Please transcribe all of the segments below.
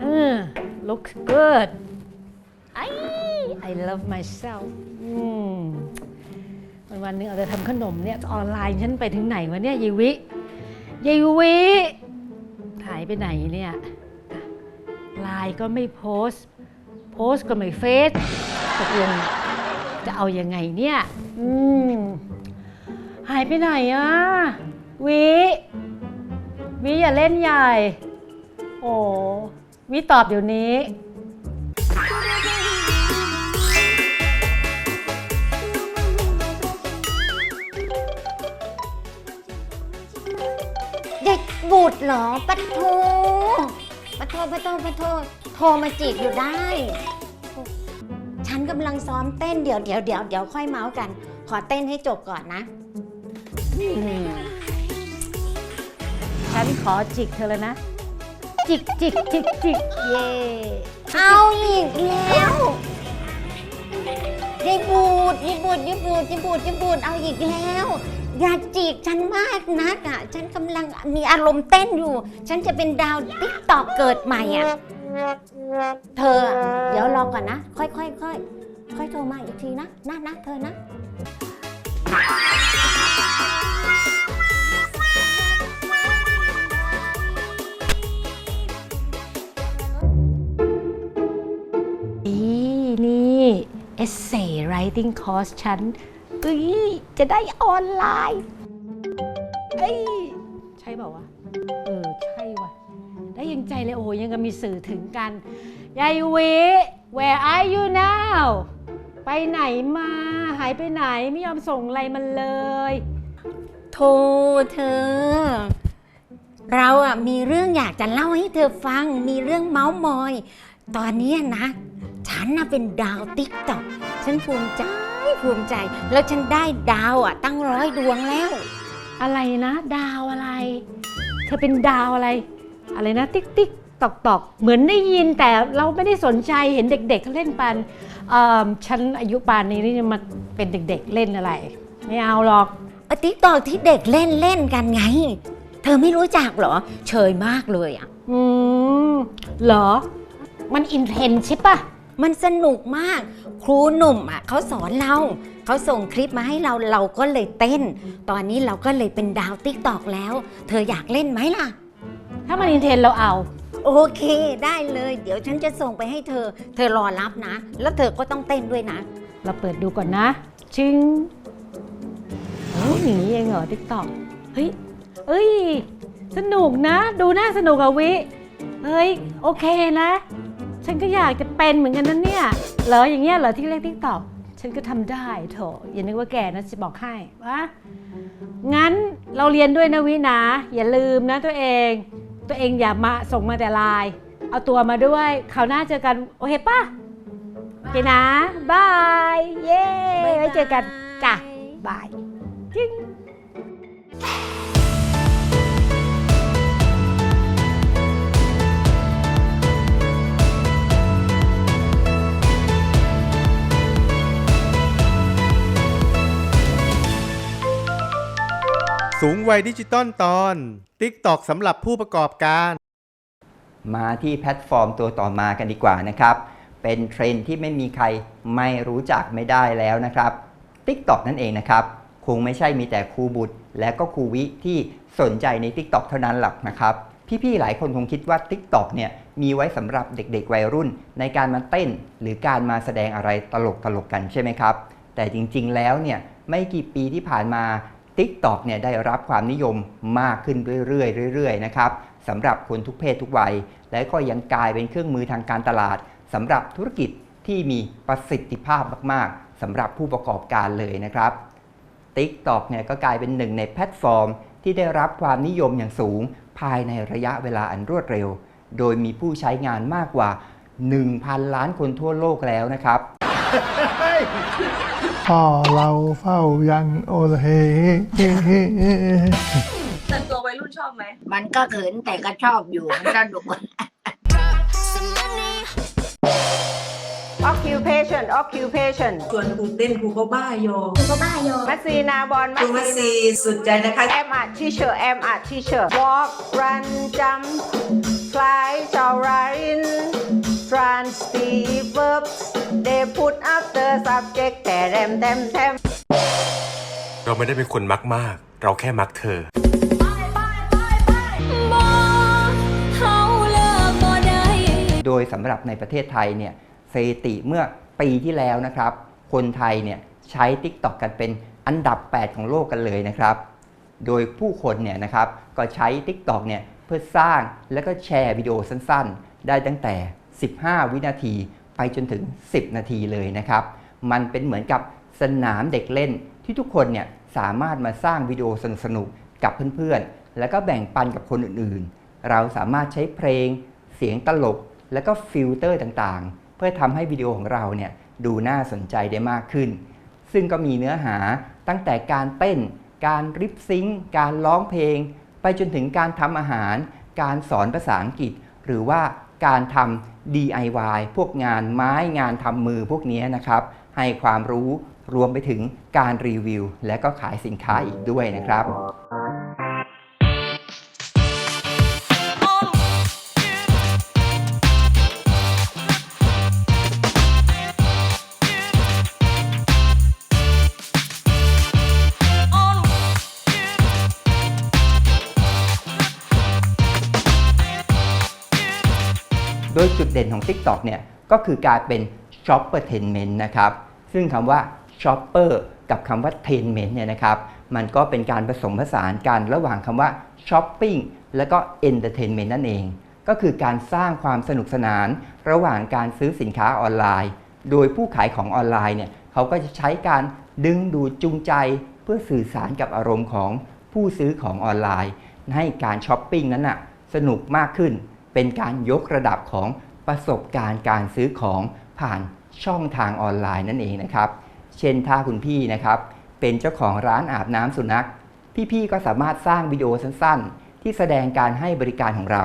เออ looks good I I love myself อืมวันวันๆหนึงเอาแต่ทำขนมเนี่ยออนไลน์ฉันไปถึงไหนวะเนี่ยยายวิยายวิหายไปไหนเนี่ยไลน์ก็ไม่โพสต์ โพสต์ก็ไม่เฟซตกลงจะเอายังไงเนี่ยอืมหายไปไหนอะวิวิอย่าเล่นใหญ่ อ้วิตอบเดี๋ยวนี้ เด็กบุตรเหรอปะโทปะโทปะโทปะโทโทรมาจีบอยู่ได้ ฉันกำลังซ้อมเต้นเดี๋ยวเดี๋ยวเดี๋ยวเดี๋ยวค่อยเมาส์กัน ขอเต้นให้จบก่อนนะอืมฉันขอจิกเธอแล้วนะ จิกจิกจิกจิกเย่เอาอีกแล้วยายบูดยายบูดยายบูดยายบูดยายบูดเอาอีกแล้ว อย่าจีบฉันมากนักอะ ฉันกำลังมีอารมณ์เต้นอยู่ ฉันจะเป็นดาวติ๊กตอกเกิดใหม่อะ เธอ เดี๋ยวรอก่อนนะ ค่อยค่อยค่อยค่อยโทรมาอีกทีนะนะนะเธอนะ writing course ฉันเอ้ยจะได้ออนไลน์เอ้ยใช่เปล่าวะ เออ ใช่ว่ะ ได้ยังใจเลย โอ้โหยังก็มีสื่อถึงกัน ยายวิ where are you now ไปไหนมา หายไปไหนไม่ยอมส่งอะไรมันเลยโทรเธอ เราอะมีเรื่องอยากจะเล่าให้เธอฟัง มีเรื่องเมาส์มอย ตอนนี้นะ ฉันน่ะเป็นดาวติ๊กต็อก ฉันภูมิใจภูมิใจ แล้วฉันได้ดาวอะ ตั้งร้อยดวงแล้ว อะไรนะ ดาวอะไร เธอเป็นดาวอะไร อะไรนะ ติ๊กติ๊กตอกตอกเหมือนได้ยินแต่เราไม่ได้สนใจเห็นเด็กๆเขาเล่นปันเอิ่มฉันอายุปานนี้นี่จะมาเป็นเด็กๆเล่นอะไร ไม่เอาหรอกติ๊กตอกที่เด็กเล่นเล่นกันไง เธอไม่รู้จักเหรอ เชยมากเลยอะ อืมเหรอ มันอินเทนใช่ปะ มันสนุกมาก ครูหนุ่มอะเขาสอนเรา เขาส่งคลิปมาให้เราเราก็เลยเต้น ตอนนี้เราก็เลยเป็นดาวติ๊กตอกแล้ว เธออยากเล่นไหมล่ะ ถ้ามันอินเทนเราเอา โอเคได้เลย เดี๋ยวฉันจะส่งไปให้เธอ เธอรอรับนะ แล้วเธอก็ต้องเต้นด้วยนะ เราเปิดดูก่อนนะ ชิงโอ้ยอย่างนี้เองเหรอติ๊กต็อกเฮ้ยเอ้ย สนุกนะ ดูน่าสนุกอะวิ เฮ้ย โอเคนะ ฉันก็อยากจะเป็นเหมือนกันนะเนี่ย เหรออย่างเงี้ยเหรอที่เล่นติ๊กต็อกฉันก็ทำได้โถอย่านึกว่าแกนะจะบอกให้วะงั้นเราเรียนด้วยนะวินะ อย่าลืมนะตัวเอง ตัวเองอย่ามาส่งมาแต่ไลน์เอาตัวมาด้วยคราวหน้าเจอกันโอเคปะโอเคนะบายเย้ไว้เจอกันจ้ะบายจิ้ง สูงวัยดิจิตอลตอน TikTok สำหรับผู้ประกอบการ มาที่แพลตฟอร์มตัวต่อมากันดีกว่านะครับ เป็นเทรนที่ไม่มีใครไม่รู้จักไม่ได้แล้วนะครับ TikTok นั่นเองนะครับ คงไม่ใช่มีแต่ครูบุตร และก็ครูวิที่สนใจใน TikTok เท่านั้นหรอกนะครับ พี่ๆหลายคนคงคิดว่า TikTok เนี่ยมีไว้สำหรับเด็กๆ วัยรุ่น ในการมาเต้น หรือการมาแสดงอะไรตลกๆกันใช่ไหมครับ แต่จริงๆแล้วเนี่ยไม่กี่ปีที่ผ่านมา TikTok เนี่ยได้รับความนิยมมากขึ้นเรื่อยๆเรื่อยๆนะครับสำหรับคนทุกเพศทุกวัย และก็ยังกลายเป็นเครื่องมือทางการตลาดสำหรับธุรกิจที่มีประสิทธิภาพมากๆสำหรับผู้ประกอบการเลยนะครับ TikTok เนี่ยก็กลายเป็นหนึ่งในแพลตฟอร์ม ที่ได้รับความนิยมอย่างสูง ภายในระยะเวลาอันรวดเร็ว โดยมีผู้ใช้งานมากกว่า 1,000 ล้านคนทั่วโลกแล้วนะครับ พ่อเราเฝ้ายังโอเฮแต่ตัววัยรุ่นชอบไหม มันก็เขินแต่ก็ชอบอยู่ มันสนุก occupation occupation ชวนครูเต้นครูก็บ้าโยก็บ้าโยมัสซีนาบอลครูมัสซีสุดใจนะคะแอมอาร์ teacher แอมอาร์ teacher walk run jump flies are right transitive verbs they put after subject แต่แรมแทมแทมเราไม่ได้เป็นคนมักมาก เราแค่มักเธอ โดยสำหรับในประเทศไทยเนี่ยสถิติเมื่อปีที่แล้วนะครับ คนไทยเนี่ยใช้ TikTok กันเป็นอันดับ 8 ของโลกกันเลยนะครับ โดยผู้คนเนี่ยนะครับก็ใช้ TikTok เนี่ยเพื่อสร้างและก็แชร์วิดีโอสั้นๆ ได้ตั้งแต่ 15 วินาที ไปจนถึง 10 นาทีเลยนะครับ มันเป็นเหมือนกับสนามเด็กเล่นที่ทุกคนเนี่ยสามารถมาสร้างวิดีโอสนุกๆกับเพื่อนๆ แล้วก็แบ่งปันกับคนอื่นๆ เราสามารถใช้เพลง เสียงตลก แล้วก็ฟิลเตอร์ต่างๆ เพื่อทำให้วิดีโอของเราเนี่ยดูน่าสนใจได้มากขึ้น ซึ่งก็มีเนื้อหาตั้งแต่การเต้น การริปซิงการร้องเพลง ไปจนถึงการทำอาหาร การสอนภาษาอังกฤษ หรือว่าการทำ DIY พวกงานไม้งานทำมือพวกนี้นะครับ ให้ความรู้รวมไปถึงการรีวิว และก็ขายสินค้าอีกด้วยนะครับ ยจุดเด่นของ TikTok เนี่ยก็คือการเป็น Shoppertainment นะครับ ซึ่งคำว่า Shopper กับคำว่า Tainment เนี่ยนะครับ มันก็เป็นการผสมผสานกันระหว่างคำว่า Shopping และก็ Entertainment นั่นเอง ก็คือการสร้างความสนุกสนานระหว่างการซื้อสินค้าออนไลน์ โดยผู้ขายของออนไลน์เนี่ยเขาก็จะใช้การดึงดูดจูงใจ เพื่อสื่อสารกับอารมณ์ของผู้ซื้อของออนไลน์ ให้การช้อปปิ้งนั้นน่ะสนุกมากขึ้น เป็นการยกระดับของประสบการณ์การซื้อของผ่านช่องทางออนไลน์นั่นเองนะครับ เช่นถ้าคุณพี่นะครับเป็นเจ้าของร้านอาบน้ำสุนัข พี่ๆก็สามารถสร้างวิดีโอสั้นๆ ที่แสดงการให้บริการของเรา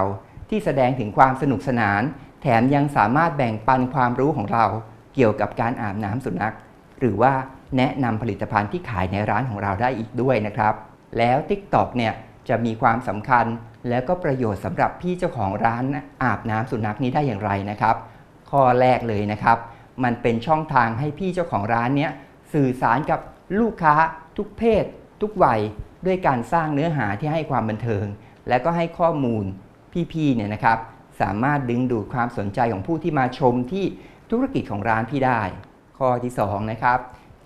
ที่แสดงถึงความสนุกสนาน แถมยังสามารถแบ่งปันความรู้ของเรา เกี่ยวกับการอาบน้ำสุนัข หรือว่าแนะนำผลิตภัณฑ์ที่ขายในร้านของเราได้อีกด้วยนะครับ แล้ว TikTok เนี่ย จะมีความสำคัญ แล้วก็ประโยชน์สำหรับพี่เจ้าของร้านอาบน้ำสุนัขนี้ได้อย่างไรนะครับ ข้อแรกเลยนะครับ มันเป็นช่องทางให้พี่เจ้าของร้านเนี้ยสื่อสารกับลูกค้าทุกเพศ ทุกวัยด้วยการสร้างเนื้อหาที่ให้ความบันเทิง และก็ให้ข้อมูลพี่ๆเนี่ยนะครับ สามารถดึงดูดความสนใจของผู้ที่มาชมที่ธุรกิจของร้านพี่ได้ ข้อที่สองนะครับ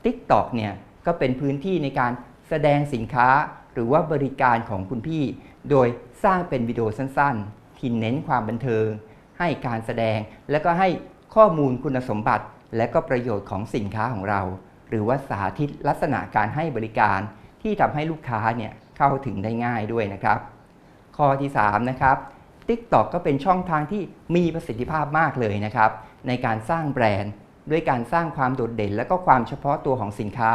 TikTok เนี่ยก็เป็นพื้นที่ในการแสดงสินค้า หรือว่าบริการของคุณพี่ โดยสร้างเป็นวิดีโอสั้นๆ ที่เน้นความบันเทิง ให้การแสดง และก็ให้ข้อมูลคุณสมบัติ และก็ประโยชน์ของสินค้าของเรา หรือว่าสาธิตลักษณะการให้บริการที่ทำให้ลูกค้าเนี่ยเข้าถึงได้ง่ายด้วยนะครับ ข้อที่3นะครับ TikTok ก็เป็นช่องทางที่มีประสิทธิภาพมากเลยนะครับ ในการสร้างแบรนด์ ด้วยการสร้างความโดดเด่น และก็ความเฉพาะตัวของสินค้า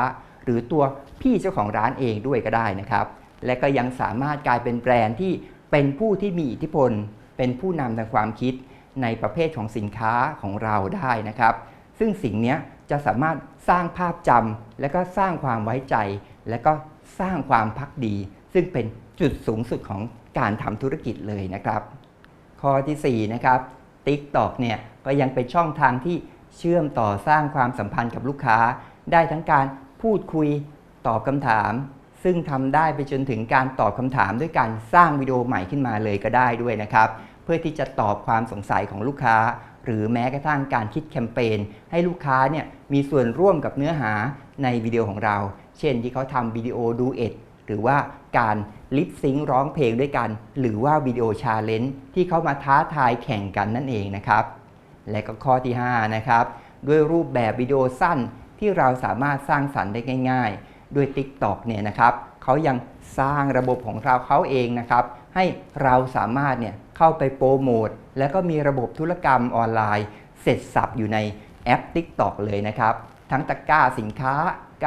รือตัวพี่เจ้าของร้านเองด้วยก็ได้นะครับ และก็ยังสามารถกลายเป็นแบรนด์ที่เป็นผู้ที่มีอิทธิพล เป็นผู้นำทางความคิดในประเภทของสินค้าของเราได้นะครับ ซึ่งสิ่งนี้จะสามารถสร้างภาพจำและก็สร้างความไว้ใจ และก็สร้างความพักดี ซึ่งเป็นจุดสูงสุดของการทำธุรกิจเลยนะครับ ข้อทีสี่4นะครับ TikTok เนี่ยก็ยังเป็นช่องทางที่เชื่อมต่อสร้างความสัมพันธ์กับลูกค้า ได้ทั้งการ พูดคุยตอบคำถาม ซึ่งทำได้ไปจนถึงการตอบคำถามด้วยการสร้างวิดีโอใหม่ขึ้นมาเลยก็ได้ด้วยนะครับ เพื่อที่จะตอบความสงสัยของลูกค้า หรือแม้กระทั่งการคิดแคมเปญให้ลูกค้าเนี่ยมีส่วนร่วมกับเนื้อหาในวิดีโอของเรา เช่นที่เขาทำวิดีโอดูเอ็ดหรือว่าการลิปซิงค์ร้องเพลงด้วยกัน หรือว่าวิดีโอชาเลนจ์ที่เขามาท้าทายแข่งกันนั่นเองนะครับ และก็ข้อที่ 5 นะครับ ด้วยรูปแบบวิดีโอสั้น ที่เราสามารถสร้างสรรค์ได้ง่าย ๆ ด้วย TikTok เนี่ยนะครับเขายังสร้างระบบของเราเขาเองนะครับ ให้เราสามารถเนี่ยเข้าไปโปรโมทแล้วก็มีระบบธุรกรรมออนไลน์ เสร็จสับอยู่ในแอป TikTok เลยนะครับ ทั้งตะกร้าสินค้า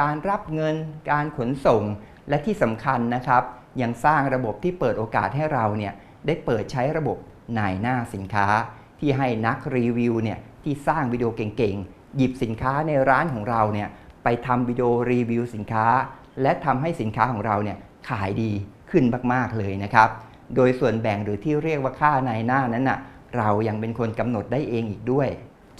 การรับเงิน การขนส่ง และที่สำคัญนะครับ ยังสร้างระบบที่เปิดโอกาสให้เราเนี่ยได้เปิดใช้ระบบนายหน้าสินค้า ที่ให้นักรีวิวเนี่ยที่สร้างวิดีโอเก่งๆ หยิบสินค้าในร้านของเราเนี่ยไปทำวิดีโอรีวิวสินค้า และทำให้สินค้าของเราเนี่ยขายดีขึ้นมากๆเลยนะครับ โดยส่วนแบ่งหรือที่เรียกว่าค่าในหน้านั้นน่ะเรายังเป็นคนกำหนดได้เองอีกด้วย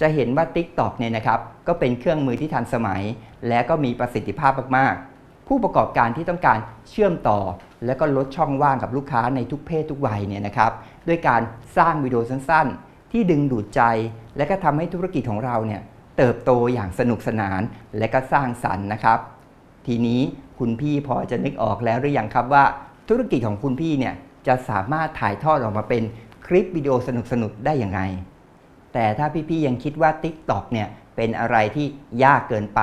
จะเห็นว่า TikTok เนี่ยนะครับก็เป็นเครื่องมือที่ทันสมัย และก็มีประสิทธิภาพมากๆ ผู้ประกอบการที่ต้องการเชื่อมต่อ และก็ลดช่องว่างกับลูกค้าในทุกเพศทุกวัยเนี่ยนะครับด้วยการสร้างวิดีโอสั้นๆ ที่ดึงดูดใจ และก็ทำให้ธุรกิจของเราเนี่ย เติบโตอย่างสนุกสนานและก็สร้างสรรค์นะครับ ทีนี้คุณพี่พอจะนึกออกแล้วหรือยังครับว่า ธุรกิจของคุณพี่เนี่ยจะสามารถถ่ายทอดออกมาเป็นคลิปวิดีโอสนุกๆได้อยังไงแต่ถ้าพี่ๆยังคิดว่า TikTok เนี่ยเป็นอะไรที่ยากเกินไป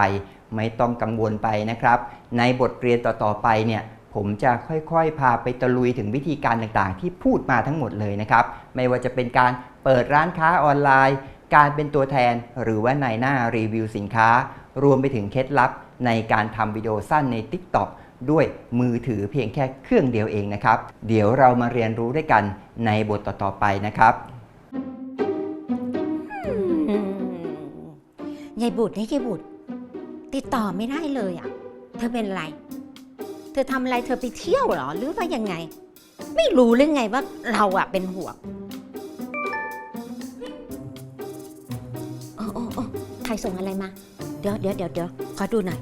ไม่ต้องกังวลไปนะครับ ในบทเรียนต่อๆไปเนี่ยผมจะค่อยๆ พาไปตะลุยถึงวิธีการต่างๆ ที่พูดมาทั้งหมดเลยนะครับ ไม่ว่าจะเป็นการเปิดร้านค้าออนไลน์ การเป็นตัวแทนหรือว่าในหน้ารีวิวสินค้า รวมไปถึงเคล็ดลับในการทำวิดีโอสั้นใน TikTok ด้วยมือถือเพียงแค่เครื่องเดียวเองนะครับ เดี๋ยวเรามาเรียนรู้ด้วยกันในบทต่อๆไปนะครับอืมยายบุตรนี่ยายบุตรติดต่อไม่ได้เลยอะ เธอเป็นไร เธอทำอะไรเธอไปเที่ยวเหรอ หรือว่ายังไง ไม่รู้หรือไงว่าเราอะเป็นห่วง รส่งอะไรมา เดี๋ยวเดี๋ยวเดี๋ยวเดี๋ยวขอดูหน่อย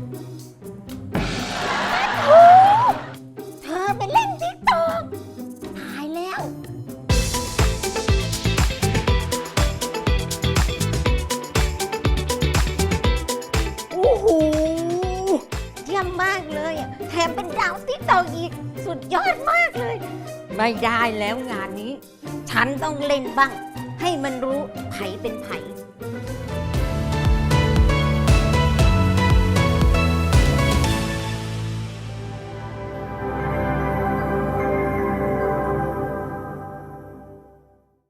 เธอไปเล่นติ๊กต็อกตายแล้ว โอ้โห เยี่ยมมากเลยอะแถมเป็นดาวติ๊กตอกอีก สุดยอดมากเลย ไม่ได้แล้วงานนี้ ฉันต้องเล่นบ้าง ให้มันรู้ไผเป็นไผ